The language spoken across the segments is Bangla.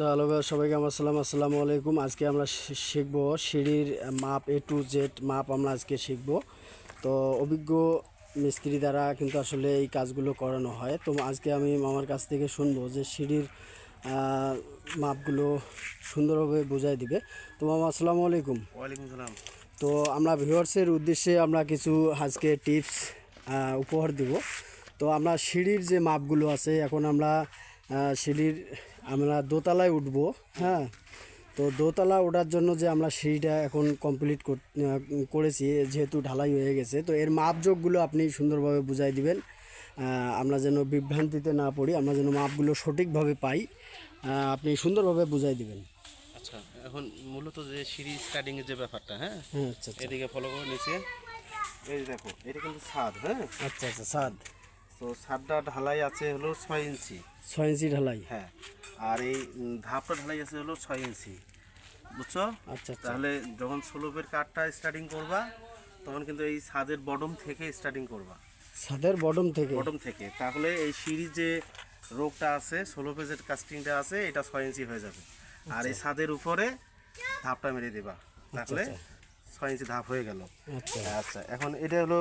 হ্যালো ভাই, সবাইকে আমার সালাম আসসালামু আলাইকুম। আজকে আমরা শিখব সিঁড়ির মাপ এ টু জেড মাপ আমরা আজকে শিখব। তো অভিজ্ঞ মিস্ত্রি দ্বারা কিন্তু আসলে এই কাজগুলো করানো হয়। তো আজকে আমি মামার কাছ থেকে শুনব যে সিঁড়ির মাপগুলো সুন্দরভাবে বোঝাই দিবে। তো মামা আসসালামু আলাইকুম। ওয়ালাইকুম সালাম। তো আমরা ভিউয়ার্সের উদ্দেশ্যে আমরা কিছু আজকে টিপস উপহার দিব। তো আমরা সিঁড়ির যে মাপগুলো আছে এখন আমরা সিঁড়ির আমরা দোতলায় উঠবো হ্যাঁ? তো দোতলা ওঠার জন্য যে আমরা সিঁড়িটা এখন কমপ্লিট করেছি যেহেতু ঢালাই হয়ে গেছে তো এর মাপযোগগুলো আপনি সুন্দরভাবে বুঝাই দিবেন। আমরা যেন বিভ্রান্তিতে না পড়ি আমরা যেন মাপগুলো সঠিকভাবে পাই আপনি সুন্দরভাবে বুঝাই দিবেন। আচ্ছা এখন মূলত যে সিঁড়ি স্টার্টিং এর যে ব্যাপারটা হ্যাঁ? হ্যাঁ আচ্ছা আচ্ছা। এদিকে ফলো করে নিচে। এই দেখো এটা কিন্তু ছাদ হ্যাঁ? আচ্ছা আচ্ছা সাদ তো ছাদটা ঢালাই আছে হলো ছয় ইঞ্চি। ছয় ইঞ্চি ঢালাই? হ্যাঁ আর এই ধাপটা ঢালাই আছে হলো ছয় ইঞ্চি। বুঝছ? আচ্ছা আচ্ছা। তাহলে যখন স্লোপের কাঠটা স্টার্টিং করবা তখন কিন্তু এই ছাদের বটম থেকে স্টার্টিং করবা। ছাদের বটম থেকে? বটম থেকে। তাহলে এই সিঁড়ির যে রোগটা আছে স্লোপে যে কাস্টিংটা আছে এটা ছয় ইঞ্চি হয়ে যাবে। আর এই ছাদের উপরে ধাপটা মেরে দেবা। তাহলে ছয় ইঞ্চি ধাপ হয়ে গেল। আচ্ছা। আচ্ছা এখন এটা হলো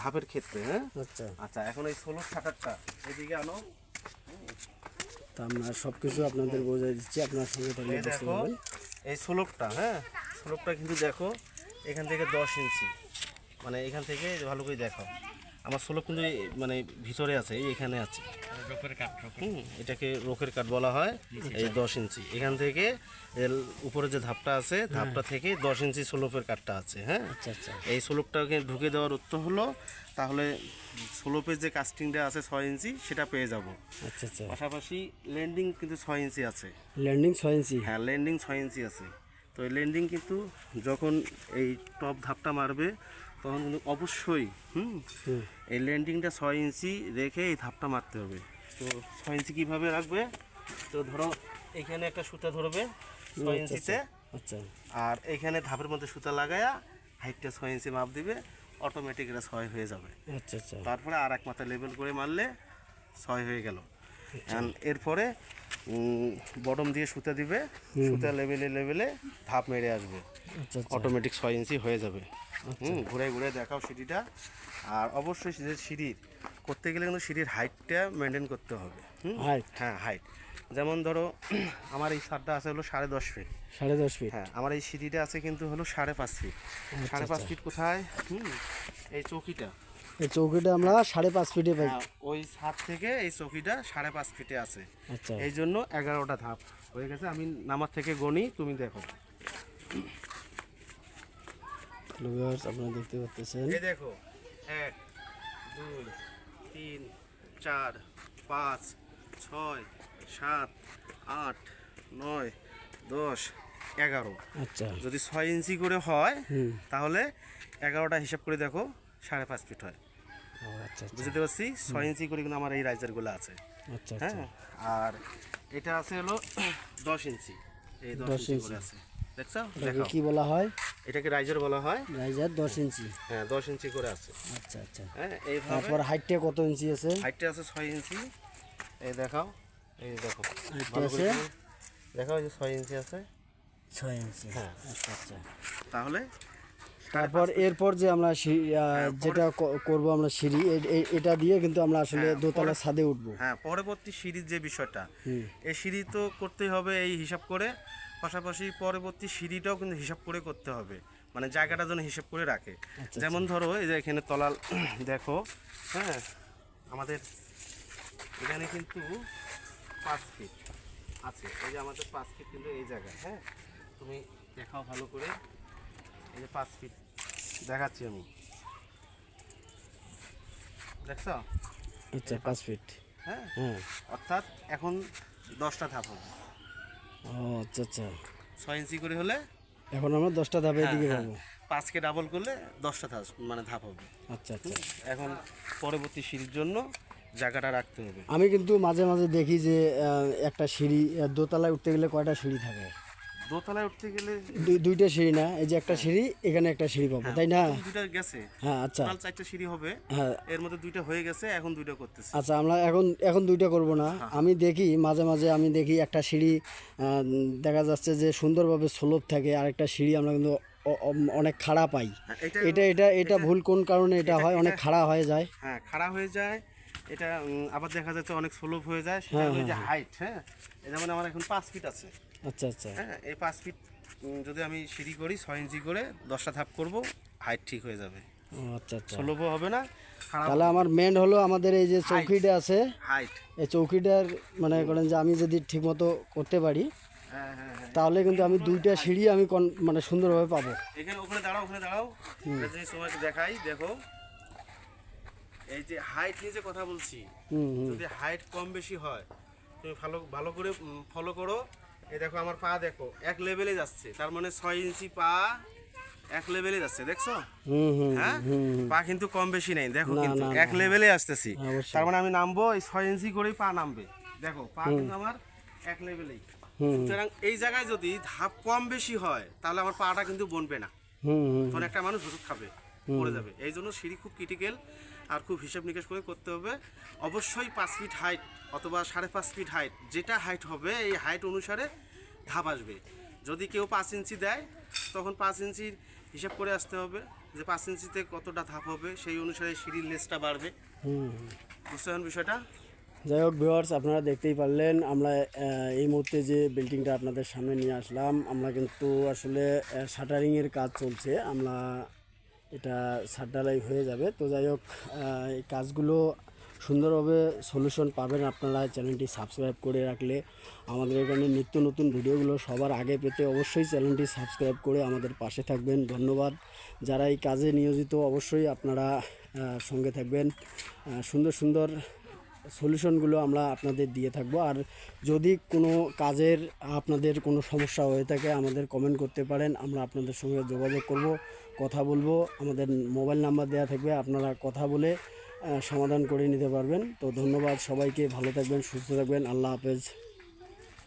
ধাপের ক্ষেত্রে হ্যাঁ? আচ্ছা। আচ্ছা এখন এই ষোলো ছাটারটা এদিকে আনো। তা আপনার সব কিছু আপনাদের বোঝাই দিচ্ছি আপনার সঙ্গে দেখো এই স্লোপটা হ্যাঁ? স্লোপটা কিন্তু দেখো এখান থেকে দশ ইঞ্চি। মানে এখান থেকে ভালো করে দেখো আমার এই মানে ভিতরে আছে এখানে আছে। হুম এটাকে রোকের কাঠ বলা হয় এই দশ ইঞ্চি। এখান থেকে উপরে যে ধাপটা আছে ধাপটা থেকে দশ ইঞ্চি স্লোপের কাঠটা আছে হ্যাঁ? আচ্ছা আচ্ছা। এই স্লোপটাকে ঢুকে দেওয়ার উত্তর হলো তাহলে স্লোপের যে কাস্টিংটা আছে ছয় ইঞ্চি সেটা পেয়ে যাব। আচ্ছা আচ্ছা। পাশাপাশি ল্যান্ডিং কিন্তু ছয় ইঞ্চি আছে। ল্যান্ডিং ছয় ইঞ্চি? হ্যাঁ ল্যান্ডিং ছয় ইঞ্চি আছে। তো এই ল্যান্ডিং কিন্তু যখন এই টপ ধাপটা মারবে তখন কিন্তু অবশ্যই হুম। এই ল্যান্ডিংটা ছয় ইঞ্চি রেখে এই ধাপটা মারতে হবে। তো ছয় ইঞ্চি কীভাবে রাখবে? তো ধরো এখানে একটা সুতা ধরবে ছয় আচ্ছা, ইঞ্চিতে। আচ্ছা। আর এখানে ধাপের মধ্যে সুতা লাগায়া হাইটটা ছয় ইঞ্চি মাপ দিবে অটোমেটিক এটা ছয় হয়ে যাবে। আচ্ছা আচ্ছা। তারপরে আর এক মাথা লেভেল করে মারলে ছয় হয়ে গেল। আচ্ছা। এরপরে বটম দিয়ে সুতা দিবে সুতা লেভেলে লেভেলে ধাপ মেরে আসবে। আচ্ছা আচ্ছা। অটোমেটিক ছয় ইঞ্চি হয়ে যাবে। হুম ঘুরে ঘুরে দেখাও সিঁড়িটা। আর অবশ্যই যে সিঁড়ির করতে গেলে কিন্তু সিঁড়ির হাইটটা মেনটেন করতে হবে। হুম? হাইট হ্যাঁ হাইট যেমন ধরো আমার এই ছাদটা আছে হলো সাড়ে দশ ফিট সাড়ে দশ ফিট হ্যাঁ আমার এই সিঁড়িটা আছে কিন্তু হলো সাড়ে পাঁচ ফিট সাড়ে পাঁচ ফিট কোথায়? হুম এই চৌকিটা। এই চৌকিটা আমরা সাড়ে পাঁচ ফিটে পাই হ্যাঁ, ওই ছাদ থেকে এই চৌকিটা সাড়ে পাঁচ ফিটে আছে। আচ্ছা। এই জন্য এগারোটা ধাপ। হয়ে গেছে আমি নামার থেকে গণি তুমি দেখো। ভিউয়ার্স আপনারা দেখতে পাচ্ছেন এই দেখো এক দুই তিন চার পাঁচ ছয় সাত আট নয় দশ এগারো। আচ্ছা। যদি ছয় ইঞ্চি করে হয় তাহলে এগারোটা হিসাব করে দেখো সাড়ে পাঁচ ফিট হয়। আচ্ছা আচ্ছা। বুঝতে পারছি? ছয় ইঞ্চি করে কিন্তু আমার এই রাইজারগুলো আছে। আচ্ছা আচ্ছা। হ্যাঁ? আর এটা আছে হলো দশ ইঞ্চি। এই দশ 10 ইঞ্চি ইঞ্চি। করে আছে। দেখছ? দেখো কি বলা হয়? এটাকে রাইজার বলা হয়। রাইজার দশ ইঞ্চি। হ্যাঁ দশ ইঞ্চি করে আছে। আচ্ছা আচ্ছা। হ্যাঁ এইভাবে। তারপর হাইটটা কত ইঞ্চি আছে? হাইটটা আছে ছয় ইঞ্চি। এই দেখাও। এই দেখো। হাইটটা আছে? দেখাও এই যে ছয় ইঞ্চি আছে। ছয় ইঞ্চি। হ্যাঁ। আচ্ছা আচ্ছা। তাহলে তারপর এরপর যে আমরা সিঁড়ি, যেটা করব আমরা সিঁড়ি এটা দিয়ে কিন্তু আমরা আসলে হ্যাঁ, দোতলা ছাদে উঠবো। হ্যাঁ পরবর্তী সিঁড়ির যে বিষয়টা এই সিঁড়ি তো করতেই হবে এই হিসাব করে। পাশাপাশি পরবর্তী সিঁড়িটাও কিন্তু হিসাব করে করতে হবে। মানে জায়গাটা যেন হিসাব করে রাখে। আচ্ছা, যেমন ধরো এই যে এখানে তলাল দেখো হ্যাঁ আমাদের এখানে কিন্তু পাঁচ ফিট আছে। এই যে আমাদের পাঁচ ফিট কিন্তু এই জায়গায় হ্যাঁ? তুমি দেখাও ভালো করে। এই যে পাঁচ ফিট দেখাচ্ছি আমি। দেখছ? আচ্ছা পাঁচ ফিট হ্যাঁ? হ্যাঁ অর্থাৎ এখন দশটা ধাপ হবে। ও আচ্ছা আচ্ছা। ছয় ইঞ্চি করে হলে? এখন আমরা দশটা ধাপে হ্যাঁ, এদিকে হ্যাঁ, পাবো পাঁচকে ডাবল করলে দশটা ধাপ মানে ধাপ হবে। আচ্ছা আচ্ছা। এখন পরবর্তী সিঁড়ির জন্য জায়গাটা রাখতে হবে। আমি কিন্তু মাঝে মাঝে দেখি যে একটা সিঁড়ি দোতলায় উঠতে গেলে কয়টা সিঁড়ি থাকে? দোতলায় উঠতে গেলে দুই দুইটা সিঁড়ি না এই যে একটা সিঁড়ি এখানে একটা সিঁড়ি পাবো তাই না? দুইটা গেছে। হ্যাঁ আচ্ছা। টোটাল চারটা সিঁড়ি হবে। হ্যাঁ। এর মধ্যে দুইটা হয়ে গেছে এখন দুইটা করতেছে। আচ্ছা আমরা এখন এখন দুইটা করব না। আমি দেখি মাঝে মাঝে আমি দেখি একটা সিঁড়ি দেখা যাচ্ছে যে সুন্দরভাবে স্লোপ থাকে আর একটা সিঁড়ি আমরা কিন্তু অনেক খাড়া পাই। হ্যাঁ, এটা এটা এটা ভুল কোন কারণে এটা হয়? অনেক খাড়া হয়ে যায়। হ্যাঁ খাড়া হয়ে যায়। এটা আবার দেখা যাচ্ছে অনেক স্লোপ হয়ে যায় সেটা এই যে হাইট হ্যাঁ। যেমন আমার এখন পাঁচ ফিট আছে। আচ্ছা আচ্ছা। হ্যাঁ এই পাঁচ ফিট যদি আমি সিঁড়ি করি ছয় ইঞ্চি করে দশটা ধাপ করব হাইট ঠিক হয়ে যাবে। আচ্ছা আচ্ছা। স্লোপও হবে না তাহলে আমার মেন হলো আমাদের এই যে চৌকিটা আছে। হাইট এই চৌকিটার মানে করেন যে আমি যদি ঠিকমতো করতে পারি হ্যাঁ হ্যাঁ হ্যাঁ। তাহলে কিন্তু আমি দুইটা সিঁড়ি আমি মানে সুন্দরভাবে পাবো। এখানে ওখানে দাঁড়াও ওখানে দাঁড়াও। জিনিস তোমাকে দেখাই দেখো। এই যে হাইট নিয়ে যে কথা বলছি যদি হাইট কম বেশি হয় তুমি ভালো ভালো করে ফলো করো। এই দেখো আমার পা দেখো এক লেভেলে যাচ্ছে। তার মানে ছয় ইঞ্চি পা এক লেভেলে যাচ্ছে দেখছ? হ্যাঁ? পা কিন্তু কম বেশি নেই দেখো কিন্তু এক লেভেলে আসতেছি। তার মানে আমি নামবো এই ছয় ইঞ্চি করেই পা নামবে। দেখো পা কিন্তু আমার এক লেভেলেই সুতরাং এই জায়গায় যদি ধাপ কম বেশি হয় তাহলে আমার পাটা কিন্তু বনবে না। তখন একটা মানুষ ওষুধ খাবে। পড়ে যাবে। এই জন্য সিঁড়ি খুব ক্রিটিক্যাল আর খুব হিসাব নিকাশ করে করতে হবে। অবশ্যই পাঁচ ফিট হাইট অথবা সাড়ে পাঁচ ফিট হাইট যেটা হাইট হবে এই হাইট অনুসারে ধাপ আসবে। যদি কেউ পাঁচ ইঞ্চি দেয় তখন পাঁচ ইঞ্চির হিসাব করে আসতে হবে যে পাঁচ ইঞ্চিতে কতটা ধাপ হবে সেই অনুসারে সিঁড়ির লেসটা বাড়বে। হুম। বুঝতে পারেন বিষয়টা? যাই হোক ভিউয়ার্স আপনারা দেখতেই পারলেন আমরা এই মুহূর্তে যে বিল্ডিংটা আপনাদের সামনে নিয়ে আসলাম আমরা কিন্তু আসলে শাটারিংয়ের কাজ চলছে। আমরা এটা সাড্ডালাই হয়ে যাবে। তো যাই হোক এই কাজগুলো সুন্দরভাবে সলিউশন পাবেন আপনারা। চ্যানেলটি সাবস্ক্রাইব করে রাখলে আমাদের এখানে নিত্য নতুন ভিডিওগুলো সবার আগে পেতে অবশ্যই চ্যানেলটি সাবস্ক্রাইব করে আমাদের পাশে থাকবেন। ধন্যবাদ। যারা এই কাজে নিয়োজিত, অবশ্যই আপনারা সঙ্গে থাকবেন। সুন্দর সুন্দর সলিউশনগুলো আমরা আপনাদের দিয়ে থাকব। আর যদি কোনো কাজের আপনাদের কোনো সমস্যা হয়ে থাকে, আমাদের কমেন্ট করতে পারেন, আমরা আপনাদের সঙ্গে যোগাযোগ করব, কথা বলব। আমাদের মোবাইল নাম্বার দেওয়া থাকবে, আপনারা কথা বলে সমাধান করে নিতে পারবেন। তো ধন্যবাদ সবাইকে, ভালো থাকবেন, সুস্থ থাকবেন, আল্লাহ হাফেজ।